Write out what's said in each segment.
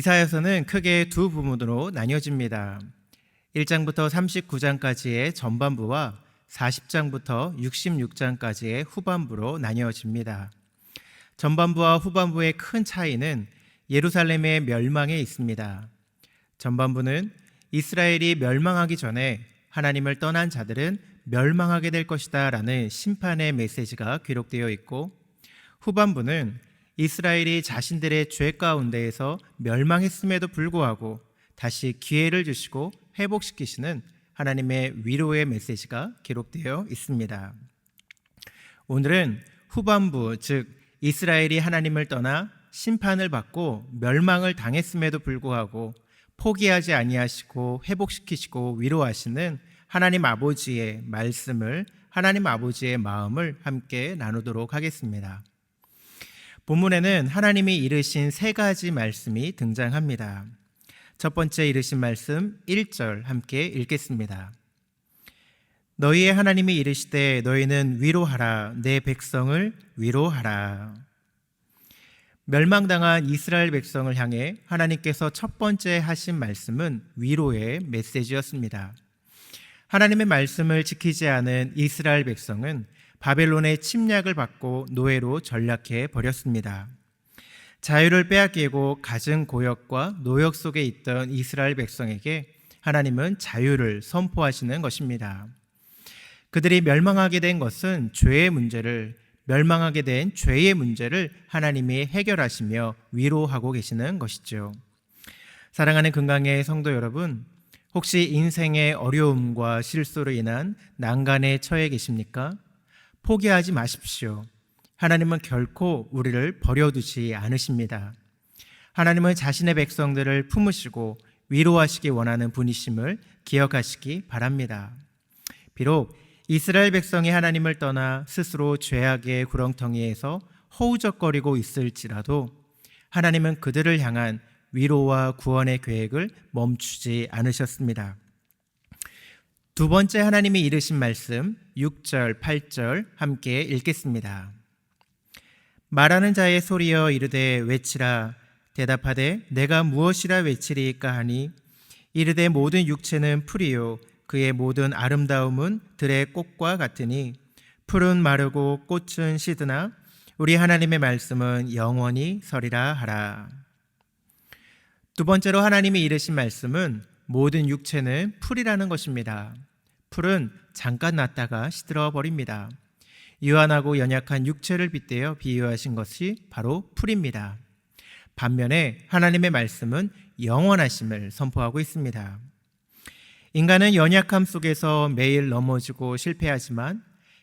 이사야서는 크게 두 부문으로 나뉘어집니다. 1장부터 39장까지의 전반부와 40장부터 66장까지의 후반부로 나뉘어집니다. 전반부와 후반부의 큰 차이는 예루살렘의 멸망에 있습니다. 전반부는 이스라엘이 멸망하기 전에 하나님을 떠난 자들은 멸망하게 될 것이다 라는 심판의 메시지가 기록되어 있고 후반부는 이스라엘이 자신들의 죄 가운데에서 멸망했음에도 불구하고 다시 기회를 주시고 회복시키시는 하나님의 위로의 메시지가 기록되어 있습니다. 오늘은 후반부, 즉, 이스라엘이 하나님을 떠나 심판을 받고 멸망을 당했음에도 불구하고 포기하지 아니하시고 회복시키시고 위로하시는 하나님 아버지의 말씀을 하나님 아버지의 마음을 함께 나누도록 하겠습니다. 본문에는 하나님이 이르신 세 가지 말씀이 등장합니다. 첫 번째 이르신 말씀 1절 함께 읽겠습니다. 너희의 하나님이 이르시되 너희는 위로하라 내 백성을 위로하라. 멸망당한 이스라엘 백성을 향해 하나님께서 첫 번째 하신 말씀은 위로의 메시지였습니다. 하나님의 말씀을 지키지 않은 이스라엘 백성은 바벨론의 침략을 받고 노예로 전락해 버렸습니다. 자유를 빼앗기고 갖은 고역과 노역 속에 있던 이스라엘 백성에게 하나님은 자유를 선포하시는 것입니다. 그들이 멸망하게 된 것은 죄의 문제를 멸망하게 된 죄의 문제를 하나님이 해결하시며 위로하고 계시는 것이죠. 사랑하는 건강의 성도 여러분, 혹시 인생의 어려움과 실수로 인한 난간에 처해 계십니까? 포기하지 마십시오. 하나님은 결코 우리를 버려두지 않으십니다. 하나님은 자신의 백성들을 품으시고 위로하시기 원하는 분이심을 기억하시기 바랍니다. 비록 이스라엘 백성이 하나님을 떠나 스스로 죄악의 구렁텅이에서 허우적거리고 있을지라도 하나님은 그들을 향한 위로와 구원의 계획을 멈추지 않으셨습니다. 두 번째 하나님이 이르신 말씀 6절, 8절 함께 읽겠습니다. 말하는 자의 소리여 이르되 외치라 대답하되 내가 무엇이라 외치리까 하니 이르되 모든 육체는 풀이요 그의 모든 아름다움은 들의 꽃과 같으니 풀은 마르고 꽃은 시드나 우리 하나님의 말씀은 영원히 서리라 하라. 두 번째로 하나님이 이르신 말씀은 모든 육체는 풀이라는 것입니다. 풀은 잠깐 났다가 시들어 버립니다. 유한하고 연약한 육체를 빗대어 비유하신 것이 바로 풀입니다. 반면에 하나님의 말씀은 영원하심을 선포하고 있습니다. 인간은 연약함 속에서 매일 넘어지고 실패하지만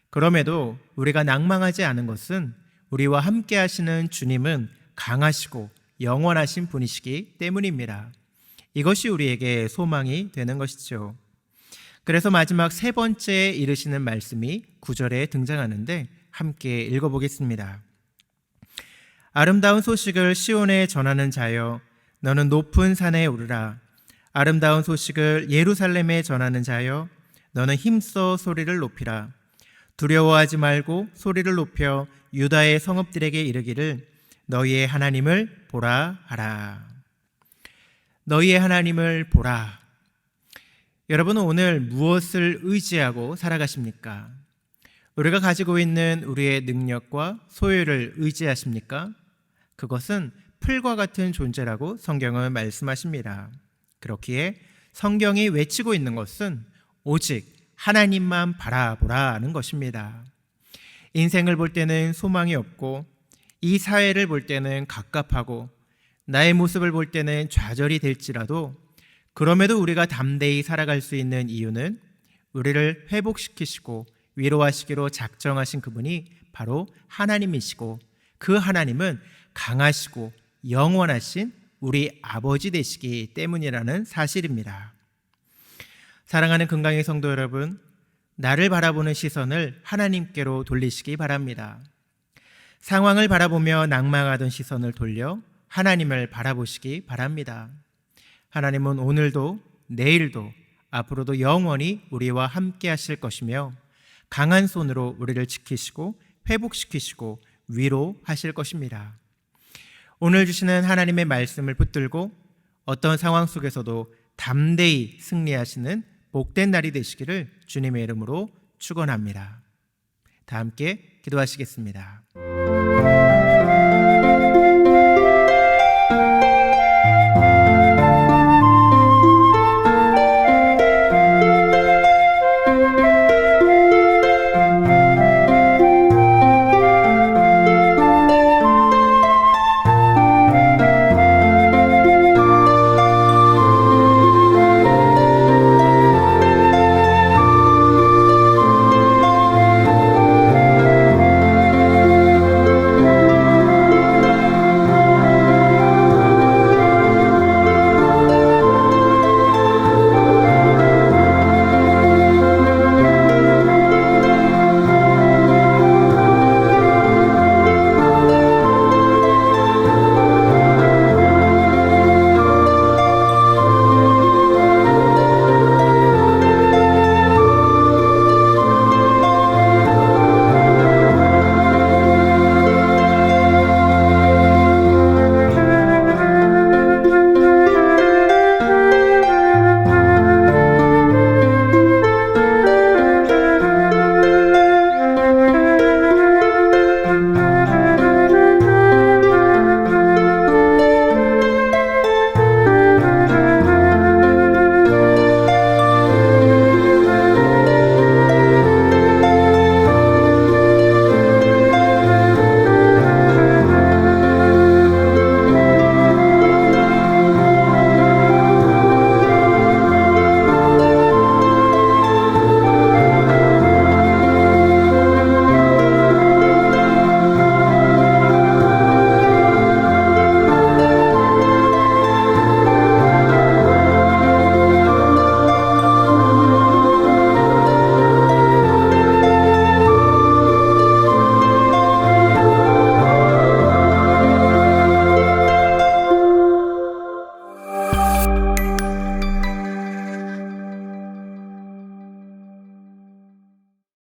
그럼에도 우리가 낭망하지 않은 것은 우리와 함께 하시는 주님은 강하시고 영원하신 분이시기 때문입니다. 이것이 우리에게 소망이 되는 것이죠. 그래서 마지막 세 번째 이르시는 말씀이 구절에 등장하는데 함께 읽어보겠습니다. 아름다운 소식을 시온에 전하는 자여 너는 높은 산에 오르라. 아름다운 소식을 예루살렘에 전하는 자여 너는 힘써 소리를 높이라. 두려워하지 말고 소리를 높여 유다의 성읍들에게 이르기를 너희의 하나님을 보라 하라. 너희의 하나님을 보라 여러분은 오늘 무엇을 의지하고 살아가십니까? 우리가 가지고 있는 우리의 능력과 소유를 의지하십니까? 그것은 풀과 같은 존재라고 성경은 말씀하십니다. 그렇기에 성경이 외치고 있는 것은 오직 하나님만 바라보라 하는 것입니다. 인생을 볼 때는 소망이 없고 이 사회를 볼 때는 갑갑하고 나의 모습을 볼 때는 좌절이 될지라도 그럼에도 우리가 담대히 살아갈 수 있는 이유는 우리를 회복시키시고 위로하시기로 작정하신 그분이 바로 하나님이시고 그 하나님은 강하시고 영원하신 우리 아버지 되시기 때문이라는 사실입니다. 사랑하는 건강의 성도 여러분, 나를 바라보는 시선을 하나님께로 돌리시기 바랍니다. 상황을 바라보며 낭망하던 시선을 돌려 하나님을 바라보시기 바랍니다. 하나님은 오늘도 내일도 앞으로도 영원히 우리와 함께 하실 것이며 강한 손으로 우리를 지키시고 회복시키시고 위로하실 것입니다. 오늘 주시는 하나님의 말씀을 붙들고 어떤 상황 속에서도 담대히 승리하시는 복된 날이 되시기를 주님의 이름으로 축원합니다. 다 함께 기도하시겠습니다.